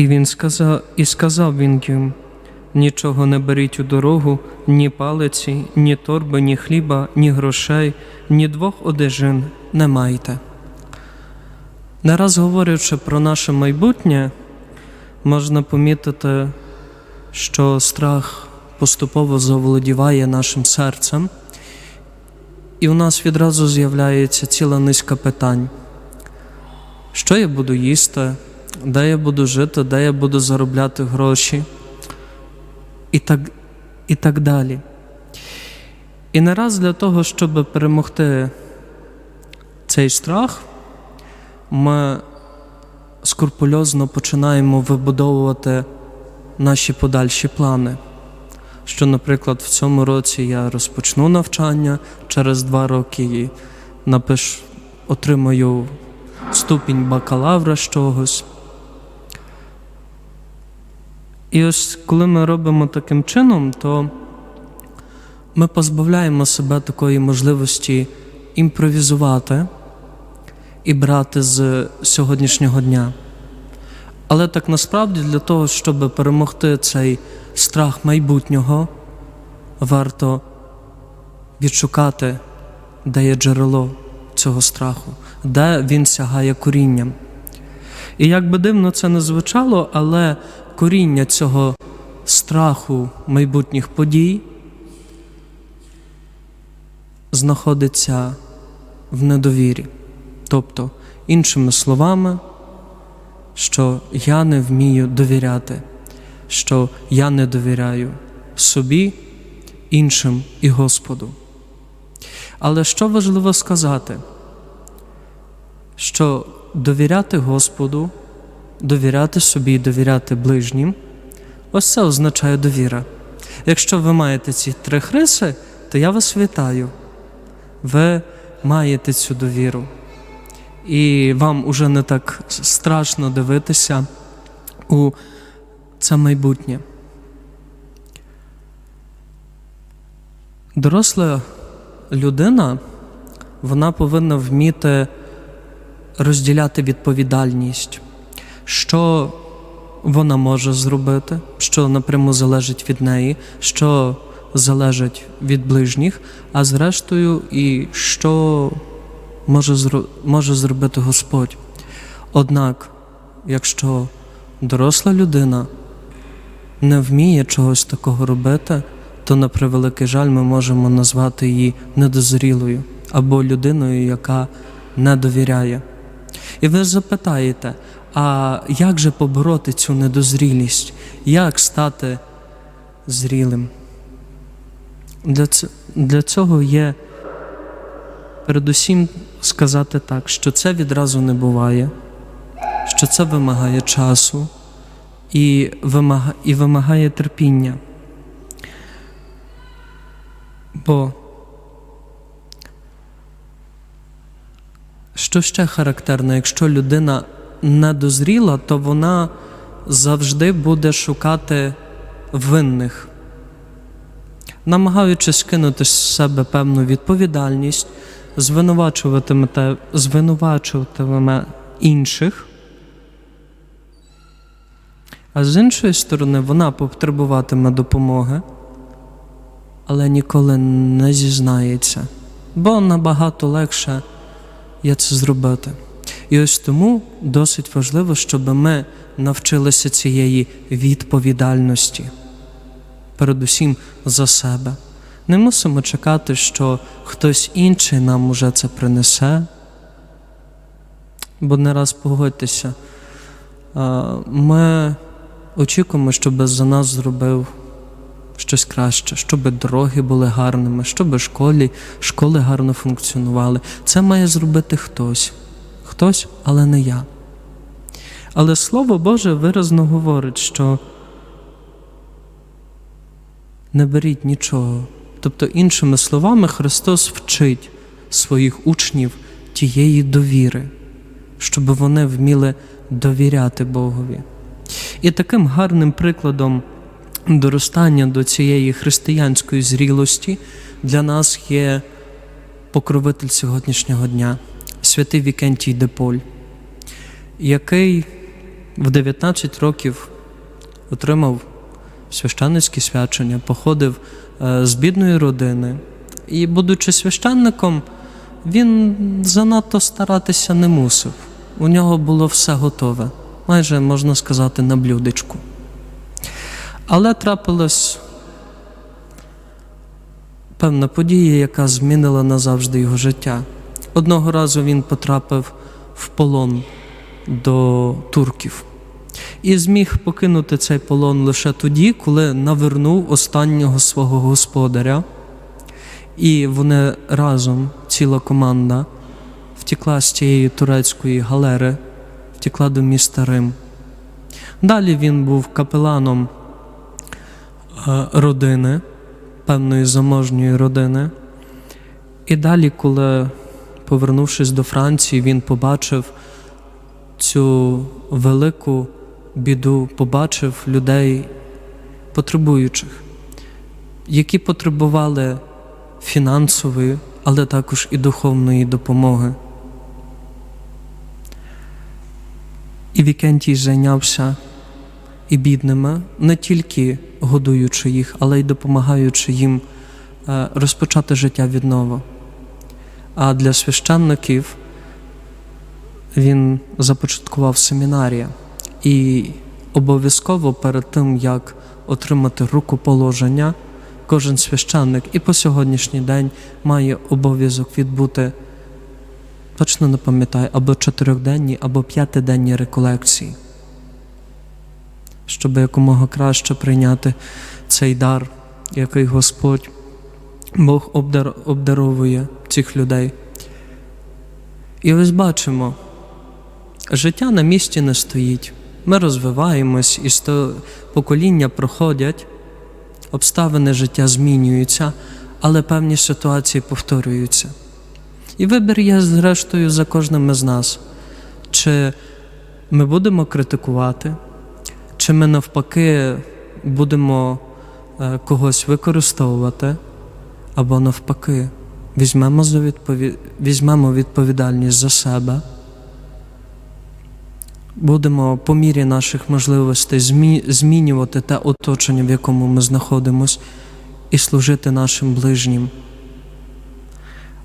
І він сказав, і сказав він їм: нічого не беріть у дорогу, ні палиці, ні торби, ні хліба, ні грошей, ні двох одежин не майте. Не раз говорячи про наше майбутнє, можна помітити, що страх поступово заволодіває нашим серцем, і у нас відразу з'являється ціла низка питань. Що я буду їсти, де я буду жити, де я буду заробляти гроші, і так, і так далі. І не раз для того, щоб перемогти цей страх, ми скрупульозно починаємо вибудовувати наші подальші плани. Що, наприклад, в цьому році я розпочну навчання через два роки і напиш, отримаю ступінь бакалавра з чогось. І ось коли ми робимо таким чином, то ми позбавляємо себе такої можливості імпровізувати і брати з сьогоднішнього дня. Але так насправді для того, щоб перемогти цей страх майбутнього, варто відшукати, де є джерело цього страху, де він сягає корінням. І як би дивно це не звучало, але коріння цього страху майбутніх подій знаходиться в недовірі. Тобто, іншими словами, що я не вмію довіряти, що я не довіряю собі, іншим і Господу. Але що важливо сказати, що довіряти Господу, довіряти собі, і довіряти ближнім, ось це означає довіра. Якщо ви маєте ці три хриси, то я вас вітаю. Ви маєте цю довіру. І вам уже не так страшно дивитися у це майбутнє. Доросла людина, вона повинна вміти розділяти відповідальність, що вона може зробити, що напряму залежить від неї, що залежить від ближніх, а зрештою, і що може, може зробити Господь. Однак, якщо доросла людина не вміє чогось такого робити, то на превеликий жаль ми можемо назвати її недозрілою або людиною, яка не довіряє. І ви запитаєте, а як же побороти цю недозрілість? Як стати зрілим? Для, цього є передусім сказати так, що це відразу не буває, що це вимагає часу і вимагає, і вимагає терпіння. Бо що ще характерно, якщо людина не дозріла, то вона завжди буде шукати винних, намагаючись скинути з себе певну відповідальність, звинувачуватиме, звинувачуватиме інших. А з іншої сторони, вона потребуватиме допомоги, але ніколи не зізнається, бо набагато легше є це зробити. І ось тому досить важливо, щоб ми навчилися цієї відповідальності, передусім за себе. Не мусимо чекати, що хтось інший нам уже це принесе. Бо не раз погодьтеся, ми очікуємо, щоб за нас зробив щось краще, щоб дороги були гарними, щоб школі, школи гарно функціонували. Це має зробити хтось. Хтось, але не я. Але Слово Боже виразно говорить, що не беріть нічого. Тобто, іншими словами, Христос вчить своїх учнів тієї довіри, щоб вони вміли довіряти Богові. І таким гарним прикладом доростання до цієї християнської зрілості для нас є покровитель сьогоднішнього дня, святий Вікентій Деполь, який в 19 років отримав священницьке свячення, походив е, з бідної родини. І, будучи священником, він занадто старатися не мусив. У нього було все готове, майже можна сказати, на блюдечку. Але трапилась певна подія, яка змінила назавжди його життя. Одного разу він потрапив в полон до турків і зміг покинути цей полон лише тоді, коли навернув останнього свого господаря. І вони разом, ціла команда, втекла з цієї турецької галери, втекла до міста Рим. Далі він був капеланом е, родини, певної заможньої родини. І далі, коли, повернувшись до Франції, він побачив цю велику біду, побачив людей потребуючих, які потребували фінансової, але також і духовної допомоги. І Вікентій зайнявся і бідними, не тільки годуючи їх, але й допомагаючи їм е, розпочати життя відново. А для священників він започаткував семінарія. І обов'язково перед тим, як отримати рукоположення, кожен священник і по сьогоднішній день має обов'язок відбути, точно не пам'ятаю, або чотирьохденні, або п'ятиденні реколекції, щоб якомога краще прийняти цей дар, який Господь Бог обдар, обдаровує цих людей. І ось бачимо, життя на місці не стоїть. Ми розвиваємось, і сто покоління проходять, обставини життя змінюються, але певні ситуації повторюються. І вибір є, зрештою, за кожним із нас. Чи ми будемо критикувати, чи ми навпаки будемо е, когось використовувати, або навпаки, візьмемо, за відпові... візьмемо відповідальність за себе. Будемо по мірі наших можливостей змі... змінювати те оточення, в якому ми знаходимося, і служити нашим ближнім.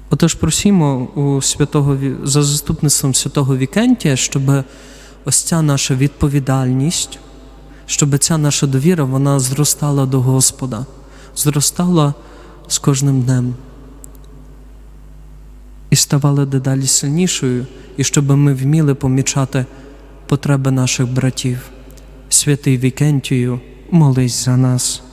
Отож, просімо у святого за заступництвом святого Вікентія, щоб ось ця наша відповідальність, щоб ця наша довіра вона зростала до Господа, зростала з кожним днем і ставала дедалі сильнішою, і щоб ми вміли помічати потреби наших братів. Святий Вікентію, молись за нас.